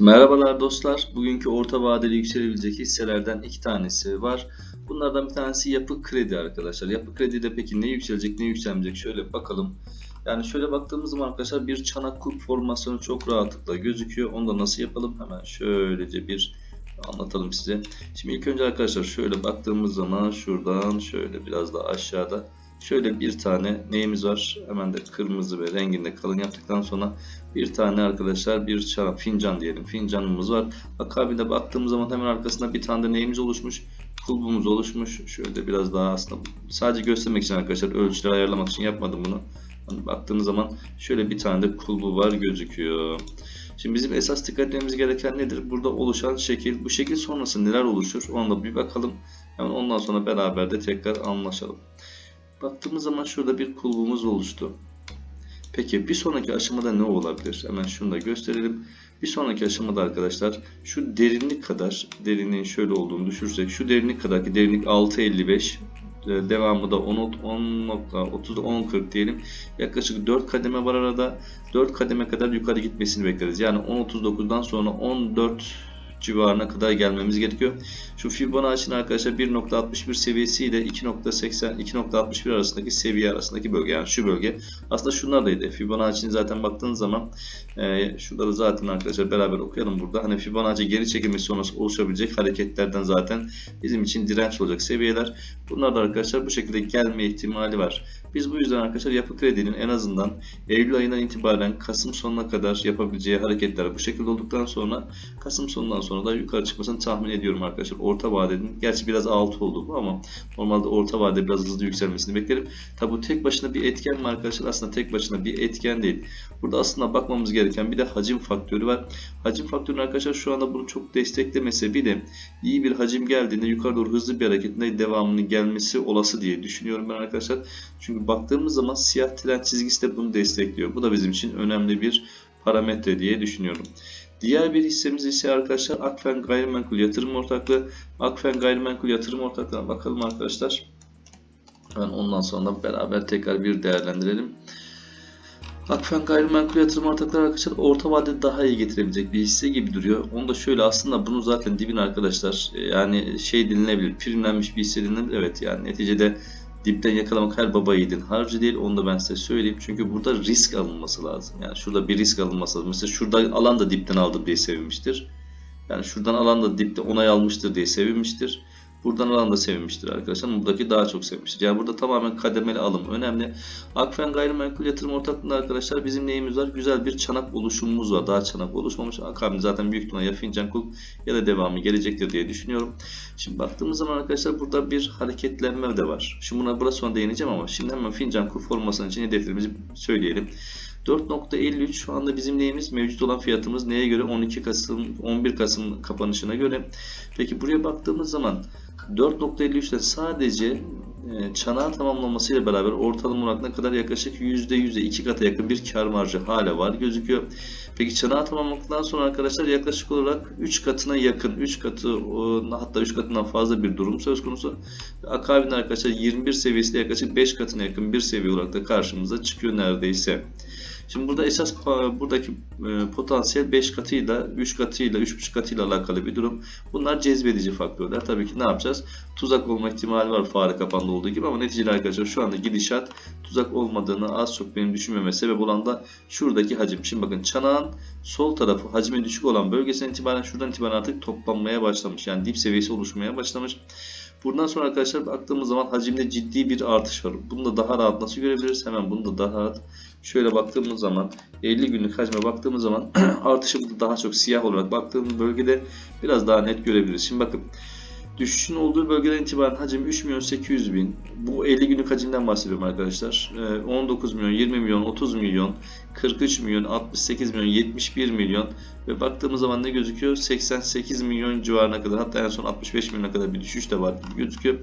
Merhabalar dostlar. Bugünkü orta vadeli yükselebilecek hisselerden iki tanesi var. Bunlardan bir tanesi yapı kredi arkadaşlar. Yapı kredide peki ne yükselecek ne yükselmeyecek şöyle bakalım. Yani şöyle baktığımız zaman arkadaşlar bir çanak kulp formasyonu çok rahatlıkla gözüküyor. Onu da nasıl yapalım? Hemen şöylece bir anlatalım size. Şimdi ilk önce arkadaşlar şöyle baktığımız zaman şuradan şöyle biraz daha aşağıda şöyle bir tane neyimiz var? Hemen de kırmızı ve renginde kalın yaptıktan sonra bir tane arkadaşlar bir çana, fincan diyelim. Fincanımız var. Akabinde baktığımız zaman hemen arkasında bir tane de neyimiz oluşmuş? Kulbumuz oluşmuş. Şöyle biraz daha aslında sadece göstermek için arkadaşlar ölçüleri ayarlamak için yapmadım bunu. Hani baktığınız zaman şöyle bir tane de kulbu var gözüküyor. Şimdi bizim esas dikkat etmemiz gereken nedir? Burada oluşan şekil. Bu şekil sonrası neler oluşur? Ona da bir bakalım. Hemen ondan sonra beraber de tekrar anlaşalım. Baktığımız zaman şurada bir kulbumuz oluştu. Peki bir sonraki aşamada ne olabilir? Hemen şunu da gösterelim. Bir sonraki aşamada arkadaşlar şu derinlik kadar derinliğin şöyle olduğunu düşürsek şu derinlik kadar ki derinlik 6.55 e, devamı da 10.30 10.40 diyelim. Yaklaşık 4 kademe var arada. 4 kademe kadar yukarı gitmesini bekleriz. Yani 10.39'dan sonra 14 civarına kadar gelmemiz gerekiyor. Şu Fibonacci'nin arkadaşlar 1.61 seviyesi ile 2.80 2.61 arasındaki seviye arasındaki bölge yani şu bölge. Aslında şunlar da iyi. Fibonacci'nin zaten baktığınız zaman e, şurada zaten arkadaşlar beraber okuyalım burada. Hani Fibonacci geri çekilmesi sonrası oluşabilecek hareketlerden zaten bizim için direnç olacak seviyeler. Bunlar da arkadaşlar bu şekilde gelme ihtimali var. Biz bu yüzden arkadaşlar yapı kredinin en azından Eylül ayından itibaren Kasım sonuna kadar yapabileceği hareketler bu şekilde olduktan sonra Kasım sonundan sonra da yukarı çıkmasını tahmin ediyorum arkadaşlar. Orta vadenin gerçi biraz alt oldu bu ama normalde orta vade biraz hızlı yükselmesini beklerim. Tabi bu tek başına bir etken mi arkadaşlar? Aslında tek başına bir etken değil. Burada aslında bakmamız gereken bir de hacim faktörü var. Hacim faktörü arkadaşlar şu anda bunu çok desteklemese bile iyi bir hacim geldiğinde yukarı doğru hızlı bir hareketinde devamının gelmesi olası diye düşünüyorum ben arkadaşlar. Çünkü baktığımız zaman siyah tren çizgisi de bunu destekliyor. Bu da bizim için önemli bir parametre diye düşünüyorum. Diğer bir hissemiz ise arkadaşlar Akfen Gayrimenkul Yatırım Ortaklığı. Akfen Gayrimenkul Yatırım Ortaklığı'na bakalım arkadaşlar. Ben ondan sonra beraber tekrar bir değerlendirelim. Akfen Gayrimenkul Yatırım Ortakları arkadaşlar orta vadede daha iyi getirebilecek bir hisse gibi duruyor. Onu da şöyle aslında bunun zaten dibin arkadaşlar yani şey denilebilir primlenmiş bir hisse denilebilir. Evet yani neticede dipten yakalamak her baba yiğidin harcı değil. Onu da ben size söyleyeyim. Çünkü burada risk alınması lazım. Yani şurada bir risk alınması lazım. Mesela şurada alan da dipten aldım diye sevinmiştir. Yani şuradan alan da dipte onay almıştır diye sevinmiştir. Buradan alan da sevinmiştir arkadaşlar. Buradaki daha çok sevinmiştir. Yani burada tamamen kademeli alım önemli. Akfen Gayrimenkul Yatırım Ortaklığı'nda arkadaşlar bizim neyimiz var? Güzel bir çanak oluşumumuz var. Daha çanak oluşmamış. Akabinde zaten büyük ihtimalle ya fincan kul ya da devamı gelecektir diye düşünüyorum. Şimdi baktığımız zaman arkadaşlar burada bir hareketlenme de var. Şimdi buna biraz sonra değineceğim ama şimdi hemen fincan kul formasının için hedeflerimizi söyleyelim. 4.53 şu anda bizim neyimiz? Mevcut olan fiyatımız neye göre? 12 Kasım 11 Kasım kapanışına göre. Peki buraya baktığımız zaman 4.53'te sadece çanağı tamamlamasıyla beraber ortalama olarak ne kadar yaklaşık %100'e 2 kata yakın bir kar marjı hala var gözüküyor. Peki çanağı tamamladıktan sonra arkadaşlar yaklaşık olarak 3 katına yakın 3 katı hatta 3 katından fazla bir durum söz konusu. Akabinde arkadaşlar 21 seviyesiyle yaklaşık 5 katına yakın bir seviye olarak da karşımıza çıkıyor neredeyse. Şimdi burada esas buradaki e, potansiyel 5 katıyla, 3 katıyla, 3,5 katıyla alakalı bir durum. Bunlar cezbedici faktörler. Tabii ki ne yapacağız? Tuzak olma ihtimali var fare kapanda olduğu gibi ama neticede arkadaşlar şu anda gidişat tuzak olmadığını az çok benim düşünmeme sebep olan da şuradaki hacim. Şimdi bakın çanağın sol tarafı hacmi düşük olan bölgesinden itibaren şuradan itibaren artık toplanmaya başlamış. Yani dip seviyesi oluşmaya başlamış. Buradan sonra arkadaşlar baktığımız zaman hacimde ciddi bir artış var. Bunu da daha rahat nasıl görebiliriz? Hemen bunu da daha rahat şöyle baktığımız zaman 50 günlük hacme baktığımız zaman artışı daha çok siyah olarak baktığımız bölgede biraz daha net görebiliriz. Şimdi bakın düşüşün olduğu bölgeden itibaren hacim 3 milyon 800 bin. Bu 50 günlük hacimden bahsediyorum arkadaşlar. 19 milyon, 20 milyon, 30 milyon, 43 milyon, 68 milyon, 71 milyon ve baktığımız zaman ne gözüküyor? 88 milyon civarına kadar hatta en son 65 milyona kadar bir düşüş de var gözüküyor.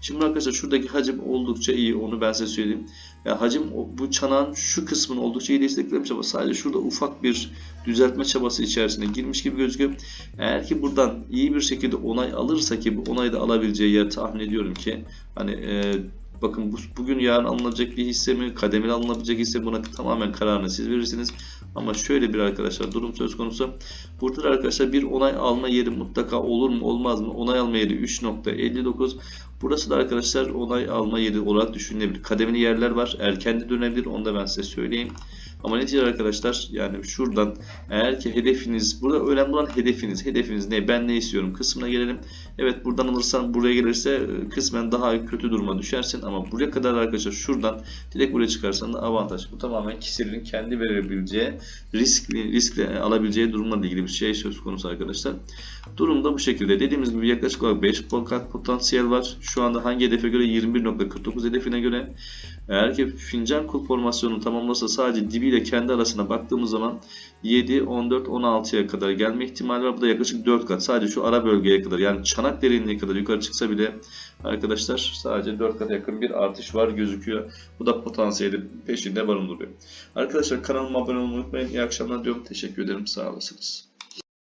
Şimdi arkadaşlar şuradaki hacim oldukça iyi. Onu ben size söyleyeyim. Yani hacim bu çanağın şu kısmını oldukça iyi desteklemiş ama sadece şurada ufak bir düzeltme çabası içerisine girmiş gibi gözüküyor. Eğer ki buradan iyi bir şekilde onay alırsa ki bu onayı da alabileceği yer tahmin ediyorum ki hani e, Bakın bu, bugün yarın alınacak bir hisse mi, kademeli alınabilecek hisse buna tamamen kararını siz verirsiniz. Ama şöyle bir arkadaşlar durum söz konusu. Burada da arkadaşlar bir onay alma yeri mutlaka olur mu olmaz mı? Onay alma yeri 3.59. Burası da arkadaşlar onay alma yeri olarak düşünülebilir. Kademeli yerler var. Erken de dönebilir. Onu da ben size söyleyeyim. Ama netice arkadaşlar yani şuradan eğer ki hedefiniz burada önemli olan hedefiniz. Hedefiniz ne? Ben ne istiyorum kısmına gelelim. Evet buradan alırsan buraya gelirse e, kısmen daha kötü duruma düşersin ama buraya kadar arkadaşlar şuradan direkt buraya çıkarsan da avantaj. Bu tamamen kişinin kendi verebileceği risk riskle alabileceği durumla ilgili bir şey söz konusu arkadaşlar. Durum da bu şekilde. Dediğimiz gibi yaklaşık olarak 5 kat potansiyel var. Şu anda hangi hedefe göre? 21.49 hedefine göre. Eğer ki fincan kul formasyonu tamamlasa sadece dibiyle kendi arasına baktığımız zaman 7, 14, 16'ya kadar gelme ihtimali var. Bu da yaklaşık 4 kat. Sadece şu ara bölgeye kadar yani çanak derinliğe kadar yukarı çıksa bile arkadaşlar sadece 4 kata yakın bir artış var gözüküyor. Bu da potansiyeli peşinde barındırıyor. Arkadaşlar kanalıma abone olmayı unutmayın. İyi akşamlar diyorum. Teşekkür ederim. Sağ olasınız.